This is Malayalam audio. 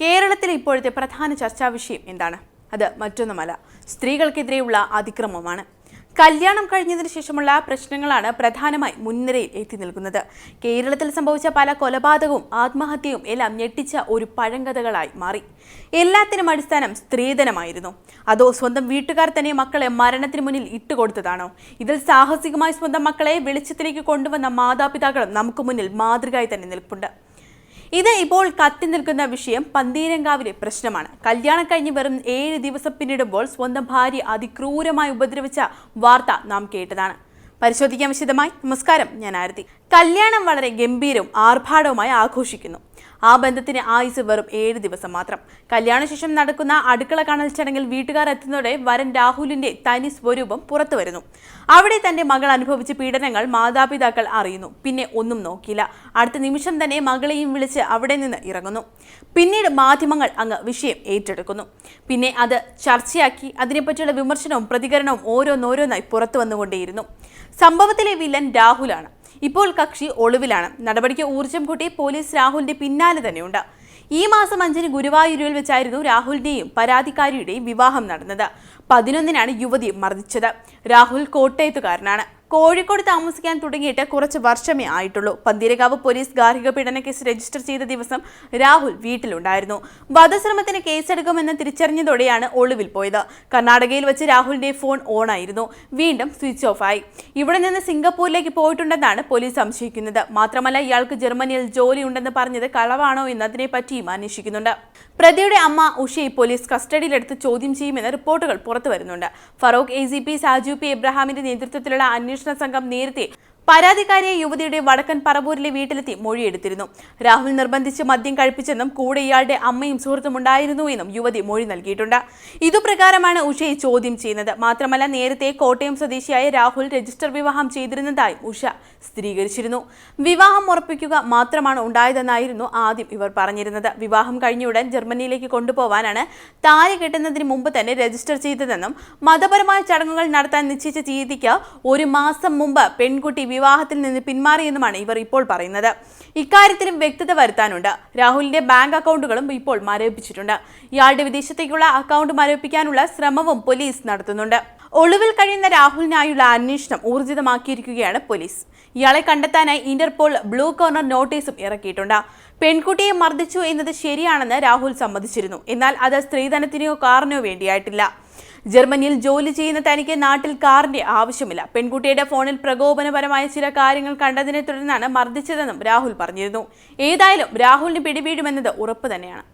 കേരളത്തിലെ ഇപ്പോഴത്തെ പ്രധാന ചർച്ചാ വിഷയം എന്താണ്? അത് മറ്റൊന്നുമല്ല സ്ത്രീകൾക്കെതിരെയുള്ള അതിക്രമമാണ്. കല്യാണം കഴിഞ്ഞതിന് ശേഷമുള്ള പ്രശ്നങ്ങളാണ് പ്രധാനമായി മുൻനിരയിൽ എത്തി നിൽക്കുന്നത്. കേരളത്തിൽ സംഭവിച്ച പല കൊലപാതകവും ആത്മഹത്യയും എല്ലാം ഞെട്ടിച്ച ഒരു പഴങ്കഥകളായി മാറി. എല്ലാത്തിനും അടിസ്ഥാനം സ്ത്രീധനമായിരുന്നു. അതോ സ്വന്തം വീട്ടുകാർ തന്നെ മക്കളെ മരണത്തിന് മുന്നിൽ ഇട്ടുകൊടുത്തതാണോ? ഇതിൽ സാഹസികമായി സ്വന്തം മക്കളെ വെളിച്ചത്തിലേക്ക് കൊണ്ടുവന്ന മാതാപിതാക്കളും നമുക്ക് മുന്നിൽ മാതൃകയായി തന്നെ നിൽപ്പുണ്ട്. ഇത് ഇപ്പോൾ കത്തി നിൽക്കുന്ന വിഷയം പന്തീരങ്കാവിലെ പ്രശ്നമാണ്. കല്യാണം കഴിഞ്ഞ് വെറും ഏഴ് ദിവസം പിന്നിടുമ്പോൾ സ്വന്തം ഭാര്യ അതിക്രൂരമായി ഉപദ്രവിച്ച വാർത്ത നാം കേട്ടതാണ്. പരിശോധിക്കാൻ വിശദമായി. നമസ്കാരം ഞാൻ ആരതി. കല്യാണം വളരെ ഗംഭീരവും ആർഭാടവുമായി ആഘോഷിക്കുന്നു. ആ ബന്ധത്തിന് ആയുസ് വെറും ഏഴ് ദിവസം മാത്രം. കല്യാണശേഷം നടക്കുന്ന അടുക്കള കാണൽ ചടങ്ങിൽ വീട്ടുകാർ എത്തുന്നതോടെ വരൻ രാഹുലിന്റെ തനി സ്വരൂപം പുറത്തു വരുന്നു. അവിടെ തന്റെ മകൾ അനുഭവിച്ച പീഡനങ്ങൾ മാതാപിതാക്കൾ അറിയുന്നു. പിന്നെ ഒന്നും നോക്കിയില്ല. അടുത്ത നിമിഷം തന്നെ മകളെയും വിളിച്ച് അവിടെ നിന്ന് ഇറങ്ങുന്നു. പിന്നീട് മാധ്യമങ്ങൾ അങ്ങ് വിഷയം ഏറ്റെടുക്കുന്നു. പിന്നെ അത് ചർച്ചയാക്കി അതിനെപ്പറ്റിയുള്ള വിമർശനവും പ്രതികരണവും ഓരോന്നോരോന്നായി പുറത്തു വന്നുകൊണ്ടേയിരുന്നു. സംഭവത്തിലെ വില്ലൻ രാഹുലാണ്. ഇപ്പോൾ കക്ഷി ഒളിവിലാണ്. നടപടിക്ക് ഊർജം കൂട്ടി പോലീസ് രാഹുലിന്റെ പിന്നാലെ തന്നെയുണ്ട്. ഈ മാസം അഞ്ചിന് ഗുരുവായൂരിൽ വെച്ചായിരുന്നു രാഹുലിന്റെയും പരാതിക്കാരിയുടെയും വിവാഹം നടന്നത്. പതിനൊന്നിനാണ് യുവതി മർദ്ദിച്ചത്. രാഹുൽ കോട്ടയത്തുകാരനാണ്. കോഴിക്കോട് താമസിക്കാൻ തുടങ്ങിയിട്ട് കുറച്ച് വർഷമേ ആയിട്ടുള്ളൂ. പന്തീരകാവ് പോലീസ് ഗാർഹിക പീഡന കേസ് രജിസ്റ്റർ ചെയ്ത ദിവസം രാഹുൽ വീട്ടിലുണ്ടായിരുന്നു. വധശ്രമത്തിന് കേസെടുക്കുമെന്ന് തിരിച്ചറിഞ്ഞതോടെയാണ് ഒളിവിൽ പോയത്. കർണാടകയിൽ വെച്ച് രാഹുലിന്റെ ഫോൺ ഓൺ ആയിരുന്നു വീണ്ടും സ്വിച്ച് ഓഫ് ആയി. ഇവിടെ നിന്ന് സിംഗപ്പൂരിലേക്ക് പോയിട്ടുണ്ടെന്നാണ് പോലീസ് സംശയിക്കുന്നത്. മാത്രമല്ല ഇയാൾക്ക് ജർമ്മനിയിൽ ജോലി ഉണ്ടെന്ന് പറഞ്ഞത് കളവാണോ എന്ന് അതിനെ പറ്റിയും അന്വേഷിക്കുന്നുണ്ട്. പ്രതിയുടെ അമ്മ ഉഷയെ പോലീസ് കസ്റ്റഡിയിലെടുത്ത് ചോദ്യം ചെയ്യുമെന്ന് റിപ്പോർട്ടുകൾ പുറത്തു വരുന്നുണ്ട് Farooq A C P Saju P എബ്രഹാമിന്റെ നേതൃത്വത്തിലുള്ള സംഘം നേരത്തെ പരാതിക്കാരിയെ യുവതിയുടെ വടക്കൻ പറവൂരിലെ വീട്ടിലെത്തി മൊഴിയെടുത്തിരുന്നു. രാഹുൽ നിർബന്ധിച്ച് മദ്യം കഴിപ്പിച്ചെന്നും കൂടെ ഇയാളുടെ അമ്മയും സുഹൃത്തും ഉണ്ടായിരുന്നു എന്നും യുവതി മൊഴി നൽകിയിട്ടുണ്ട്. ഇതുപ്രകാരമാണ് ഉഷയെ ചോദ്യം ചെയ്യുന്നത്. മാത്രമല്ല നേരത്തെ കോട്ടയം സ്വദേശിയായ രാഹുൽ രജിസ്റ്റർ വിവാഹം ചെയ്തിരുന്നതായി ഉഷ സ്ഥിരീകരിച്ചിരുന്നു. വിവാഹം ഉറപ്പിക്കുക മാത്രമാണ് ഉണ്ടായതെന്നായിരുന്നു ആദ്യം ഇവർ പറഞ്ഞിരുന്നത്. വിവാഹം കഴിഞ്ഞയുടൻ ജർമ്മനിയിലേക്ക് കൊണ്ടുപോവാനാണ് താരി കെട്ടുന്നതിന് മുമ്പ് തന്നെ രജിസ്റ്റർ ചെയ്തതെന്നും മതപരമായ ചടങ്ങുകൾ നടത്താൻ നിശ്ചയിച്ച തീയതിക്ക് ഒരു മാസം മുമ്പ് പെൺകുട്ടി വിവാഹത്തിൽ നിന്ന് പിന്മാറിയെന്നുമാണ് ഇവർ ഇപ്പോൾ പറയുന്നത്. ഇക്കാര്യത്തിലും വ്യക്തത വരുത്താനുണ്ട്. രാഹുലിന്റെ ബാങ്ക് അക്കൗണ്ടുകളും ഇപ്പോൾ മരവിപ്പിച്ചിട്ടുണ്ട്. ഇയാളുടെ വിദേശത്തേക്കുള്ള അക്കൗണ്ട് മരവിപ്പിക്കാനുള്ള ശ്രമവും പോലീസ് നടത്തുന്നുണ്ട്. ഒളിവിൽ കഴിയുന്ന രാഹുലിനായുള്ള അന്വേഷണം ഊർജിതമാക്കിയിരിക്കുകയാണ് പോലീസ്. ഇയാളെ കണ്ടെത്താനായി ഇന്റർപോൾ ബ്ലൂ കോർണർ നോട്ടീസും ഇറക്കിയിട്ടുണ്ട്. പെൺകുട്ടിയെ മർദ്ദിച്ചു എന്നത് ശരിയാണെന്ന് രാഹുൽ സമ്മതിച്ചിരുന്നു. എന്നാൽ അത് സ്ത്രീധനത്തിനോ കാറിനോ വേണ്ടിയായിട്ടില്ല. ജർമ്മനിയിൽ ജോലി ചെയ്യുന്ന തനിക്ക് നാട്ടിൽ കാറിന്റെ ആവശ്യമില്ല. പെൺകുട്ടിയുടെ ഫോണിൽ പ്രകോപനപരമായ ചില കാര്യങ്ങൾ കണ്ടതിനെ തുടർന്നാണ് മർദ്ദിച്ചതെന്നും രാഹുൽ പറഞ്ഞിരുന്നു. ഏതായാലും രാഹുലിന് പിടിപീടുമെന്നത് ഉറപ്പ് തന്നെയാണ്.